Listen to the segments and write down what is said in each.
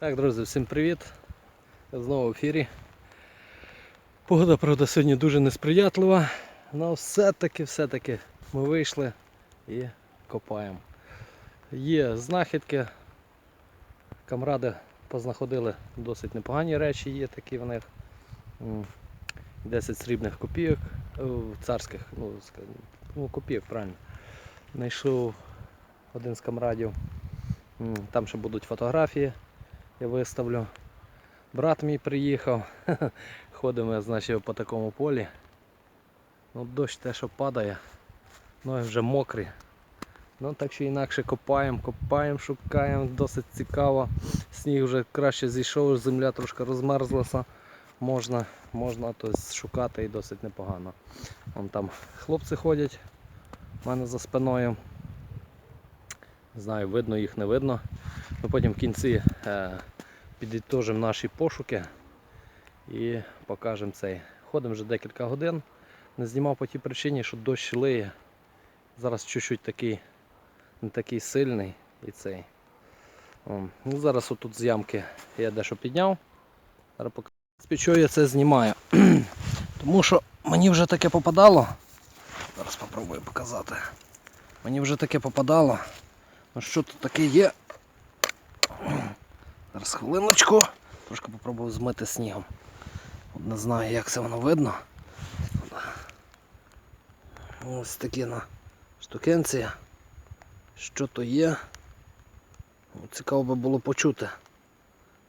Так, друзі, всім привіт. Знову в ефірі. Погода, правда, сьогодні дуже несприятлива, але все-таки, все-таки ми вийшли і копаємо. Є знахідки. Камради познаходили досить непогані речі, є такі в них. 10 срібних копійок, е, царських, ну, ну копійок, правильно. Знайшов один з камрадів. Там ще будуть фотографії я виставлю. Брат мій приїхав. Ходимо, значить, по такому полі. Ну, дощ те, що падає. Ноги вже мокрі. Ну так чи інакше копаємо, копаємо, шукаємо, досить цікаво. Сніг вже краще зійшов, земля трошки розмерзлася. Можна, можна то шукати і досить непогано. Вон там хлопці ходять у мене за спиною. Знаю, видно їх, не видно. Ми потім в кінці е, підітожимо наші пошуки і покажемо цей. Ходимо вже декілька годин. Не знімав по тій причині, що дощ лиє. Зараз чуть-чуть такий, не такий сильний і цей. Ну, зараз отут з ямки я дещо підняв. Зараз покажу. Що я це знімаю? Тому що мені вже таке попадало. Зараз спробую показати. Мені вже таке попадало. Ну що тут таке є? Зараз хвилиночку. Трошки попробую змити снігом. Не знаю, як це воно видно. Ось такі на штукенція. Що то є? Цікаво би було почути,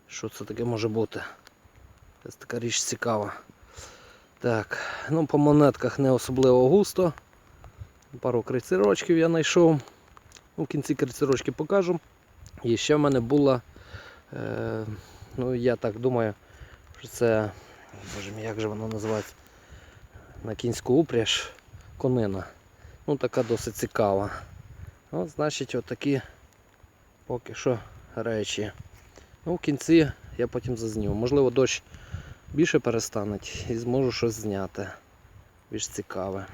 що це таке може бути. Це така річ цікава. Так, ну по монетках не особливо густо. Пару крицерочків я знайшов. Ну, В кінці крицерочки покажу. І ще в мене була, е, ну я так думаю, що це, боже мій, як же воно називається? На кінську упряж конина. Ну така досить цікава. От, значить, отакі поки що речі. Ну, в кінці я потім зазніму. Можливо, дощ більше перестане і зможу щось зняти. Більш цікаве.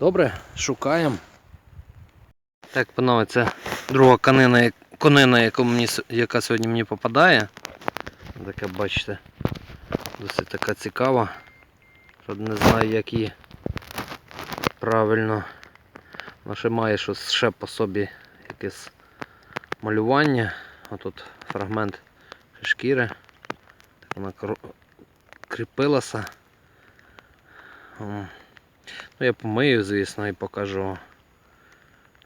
Добре, шукаємо. Так, панове, це друга конина, конина, яку мені, яка сьогодні мені попадає. Така, бачите, досить така цікава. Не знаю, як її правильно. Вона ще має щось ще по собі якесь малювання. Отут фрагмент шкіри. Так вона кріпилася. Ну, я помию, звісно, і покажу.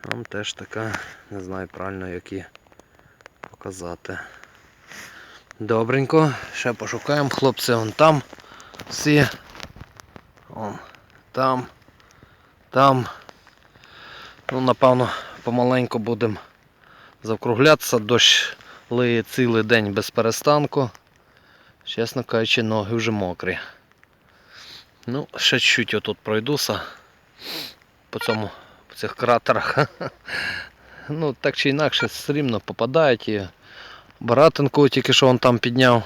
Там теж така, не знаю правильно як її показати. Добренько, ще пошукаємо хлопці вон там всі. Вон, там, там. Ну, напевно, помаленьку будемо завкруглятися. Дощ лиє цілий день без перестанку. Чесно кажучи, ноги вже мокрі. Ну, ще чуть отут пройдуся по цьому цих кратерах. Ну, так чи інакше, все рівно попадають і Баратинку тільки що он там підняв.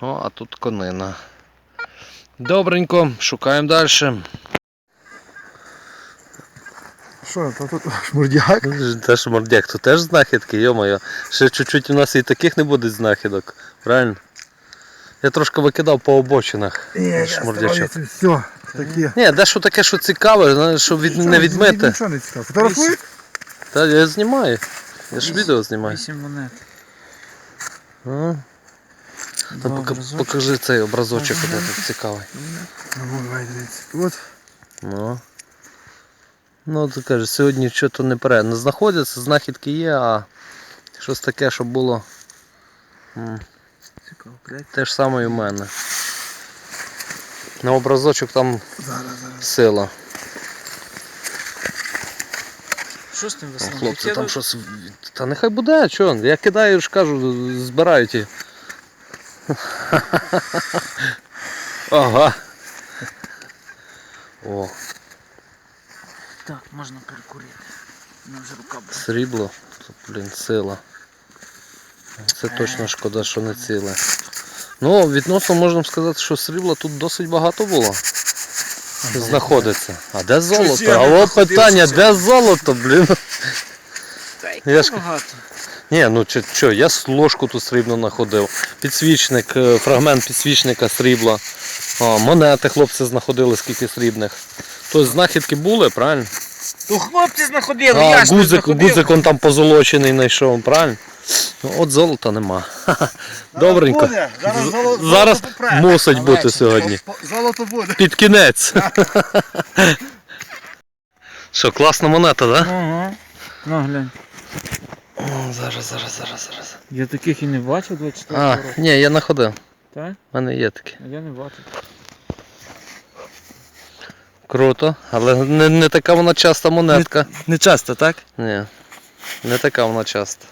О, а тут конина. Добренько, шукаємо далі. Що, то тут шмурдяк? Теж мордяк, тут теж знахідки, йо-моє. Ще чуть-чуть у нас і таких не буде знахідок, правильно? Я трошки викидав по обочинах. Ні, я шмурдячок. все, такі. Ні, дещо таке, що цікаве, що від, не відмити. Нічого не цікаво. Фотографують? Та я знімаю. Я ж відео знімаю. Вісім монет. А? Та Два пока- образочки. покажи цей образочок, Ага. де тут цікавий. Ну, давай, дивіться. От. Ну. Ну, ти кажеш, сьогодні що-то не пере. Не знаходяться, знахідки є, а щось таке, що було. м, Цікаво, блядь. Те ж саме і в мене. На образочок там Зараз, зараз. сила. Що з тим О, весною? хлопці, там щось. Та нехай буде, а чого? Я кидаю, ж кажу, збирають і. Ага. О, Так, можна перекурити. Вже рука буде. срібло. Тут, блін, сила. Це точно шкода, що не ціле. Ну, відносно можна сказати, що срібла тут досить багато було. Знаходиться. А де золото? я А от питання, де золото, блін? Та й Я ж- багато. Ні, ну чи що, я с- ложку тут срібну знаходив. Підсвічник, е, фрагмент підсвічника срібла. А, монети хлопці знаходили, скільки срібних. Тобто знахідки були, правильно? То хлопці знаходили, А, я ж не гузик, знаходив. гузик он там позолочений знайшов, правильно? Ну, от золота нема. Добренько. буде, зараз З- золото- Зараз золото мусить бути сьогодні. Золото буде. Під кінець. Що, класна монета, так? Да? Ага. Ну глянь. О, Зараз, зараз, зараз, зараз. Я таких і не бачив 24 А, року. ні, я знаходив. Так? У мене є такі. А я не бачив. Круто, але не, не така вона часта монетка. Не часто, так? Ні, не така вона часта.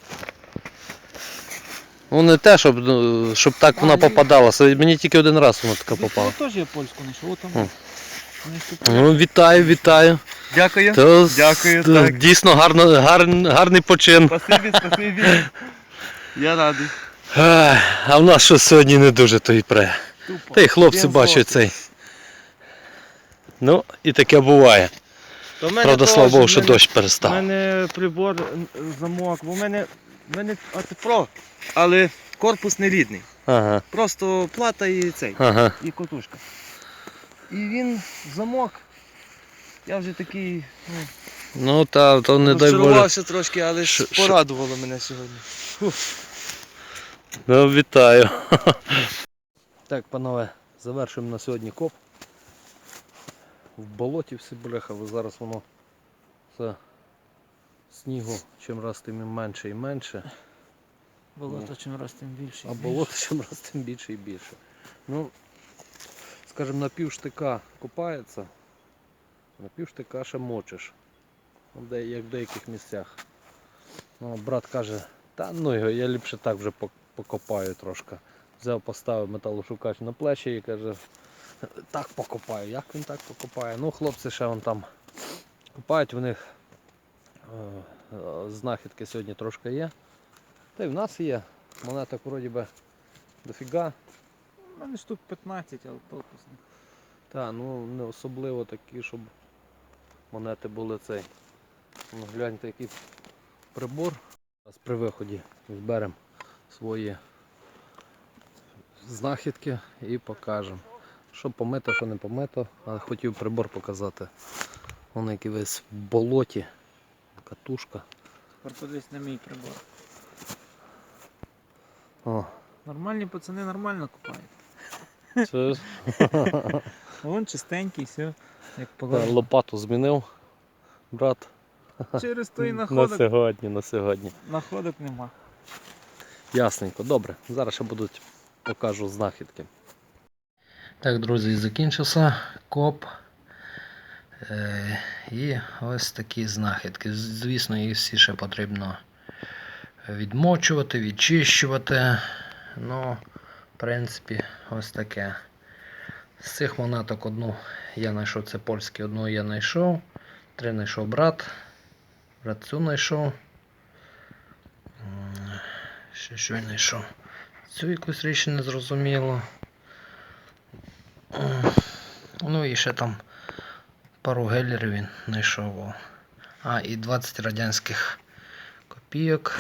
Ну не те, щоб, ну, щоб так вона попадалася. Мені тільки один раз вона така попала. Я теж я польську знайшов. От там. Ну, вітаю, вітаю. Дякую. То, Дякую, то так. Дійсно гарно, гар, гарний почин. Спасибі, спасибі. Я радий. А в нас що сьогодні не дуже то і пре. Тупо. Та й хлопці бачать цей. Ну, і таке буває. То в мене Правда, слава Богу, що мене- дощ У мене прибор замок, бо в мене, в мене АТПРО, але корпус не рідний. Ага, Просто плата і цей, ага. і котушка. І він замок. Я вже такий ну, Ну та то не дай Боже. розчарувався трошки, але ж Що- що- порадувало мене сьогодні. Ну, вітаю. Так, панове, завершуємо на сьогодні коп. В болоті всі бляхали, зараз воно все снігу чим раз тим менше і менше. Болото чим раз тим більше. А болото чим раз тим більше і більше. Ну, скажімо, на півштика копається, на півштика ще мочиш. Ну, Де, як в деяких місцях. Ну, брат каже, та ну його, я ліпше так вже покопаю трошки. Взяв, поставив металошукач на плечі і каже, так покопаю. Як він так покопає? Ну, хлопці ще вон там копають, в них знахідки сьогодні трошки є. Та й в нас є. Монеток вроді би дофіга. У мене штук 15, але толку з них. Та, ну не особливо такі, щоб монети були цей. Ну, гляньте, який прибор. Зараз при виході зберемо свої знахідки і покажемо. Що помито, що не помито, але хотів прибор показати. Вон який весь в болоті. Катушка. Тепер подивись на мій прибор. О, Нормальні пацани нормально купають. це ж Вон чистенький, все. Як положено. лопату змінив, брат. Через той На сьогодні, на сьогодні. находок нема. Ясненько, добре. Зараз ще будуть покажу знахідки. Так, друзі, закінчився коп. Е, і ось такі знахідки. Звісно, їх всі ще потрібно відмочувати, відчищувати. Ну, в принципі, ось таке. З цих монеток одну я знайшов, це польські, одну я знайшов. Три знайшов брат. Брат цю знайшов. Ще що я знайшов. Цю якусь річ не зрозуміло. Ну і ще там пару гелерів він знайшов. А, і 20 радянських копійок.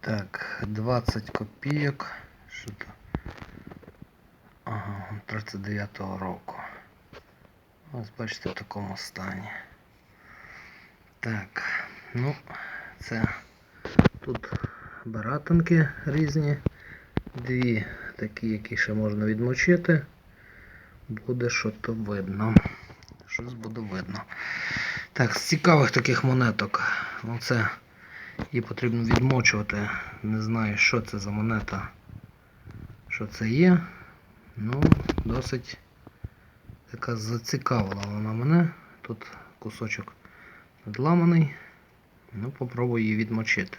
Так, 20 копійок. Що то? Ага, 39-го року. Ось бачите в такому стані. Так, ну, це тут баратинки різні. Дві такі, які ще можна відмочити. Буде що то видно. Щось буде видно. Так, з цікавих таких монеток. Ну це її потрібно відмочувати. Не знаю, що це за монета. Що це є. Ну, досить така зацікавила вона мене. Тут кусочок надламаний. Ну, попробую її відмочити.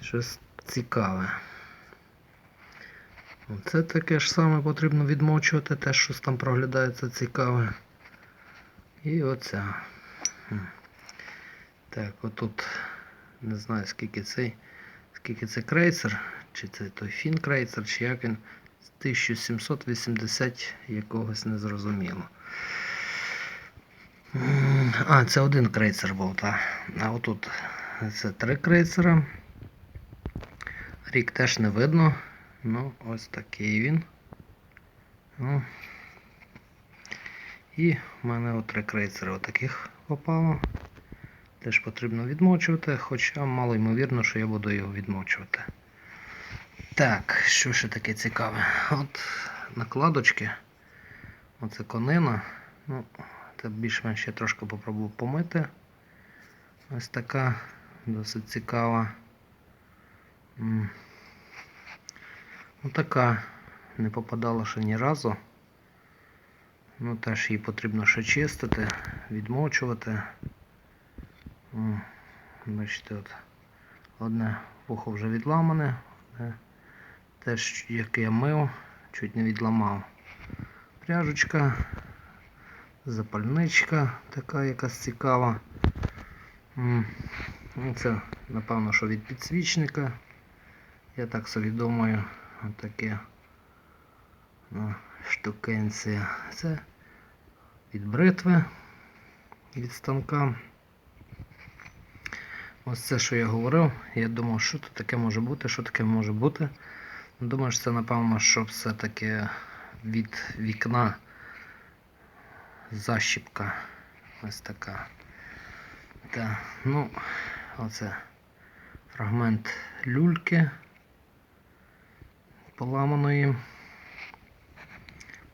Щось цікаве. Це таке ж саме потрібно відмочувати, те, щось там проглядається цікаве. І оця. Так, отут не знаю скільки цей, скільки це крейсер, чи це той фін крейсер, чи як він. З 1780 якогось незрозуміло. А, це один крейцер був, так. А отут це три крейцера. Рік теж не видно. Ну, ось такий він. Ну. І в мене три крейцери отаких попало. Теж потрібно відмочувати, хоча мало ймовірно, що я буду його відмочувати. Так, що ще таке цікаве? От накладочки. Оце конина. Ну, це більш-менш я трошки попробував помити. Ось така досить цікава. М. Ну не попадала ще ні разу. Ну теж її потрібно ще чистити, відмочувати. Бачите, от одне вухо вже відламане, одне теж як я мив, чуть не відламав. Пряжечка, запальничка така якась цікава. Ну, Це, напевно, що від підсвічника. Я так собі думаю, отаке ну, штукенція. Це від бритви, від станка. Ось це, що я говорив. Я думав, що тут таке може бути, що таке може бути. Думаю, що це, напевно, що все-таки від вікна защіпка. Ось така. Так, ну, оце фрагмент люльки поламаної.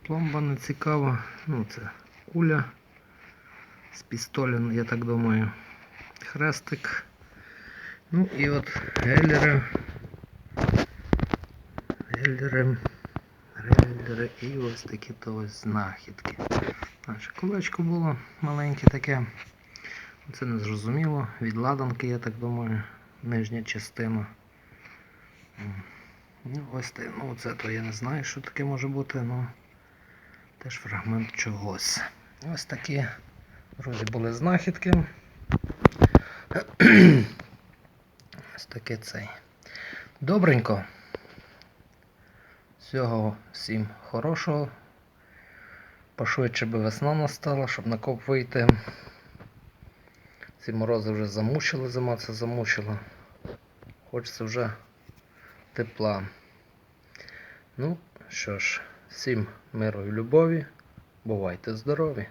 Пломба не цікава. Ну, це куля з пістолем, я так думаю. Хрестик. Ну і от гелери. Гелери. Гелери і ось такі то ось знахідки. Наше колечко було маленьке таке. Це не зрозуміло. Від ладанки, я так думаю, нижня частина. Ну, ось те, ну це то я не знаю, що таке може бути, ну теж фрагмент чогось. Ось такі, друзі, були знахідки. Ось таке цей. Добренько. Всього всім хорошого. Пошвидше би весна настала, щоб на коп вийти. Ці морози вже замучили, зима це замучила. Хочеться вже тепла. Ну що ж, всім миру і любові. Бувайте здорові!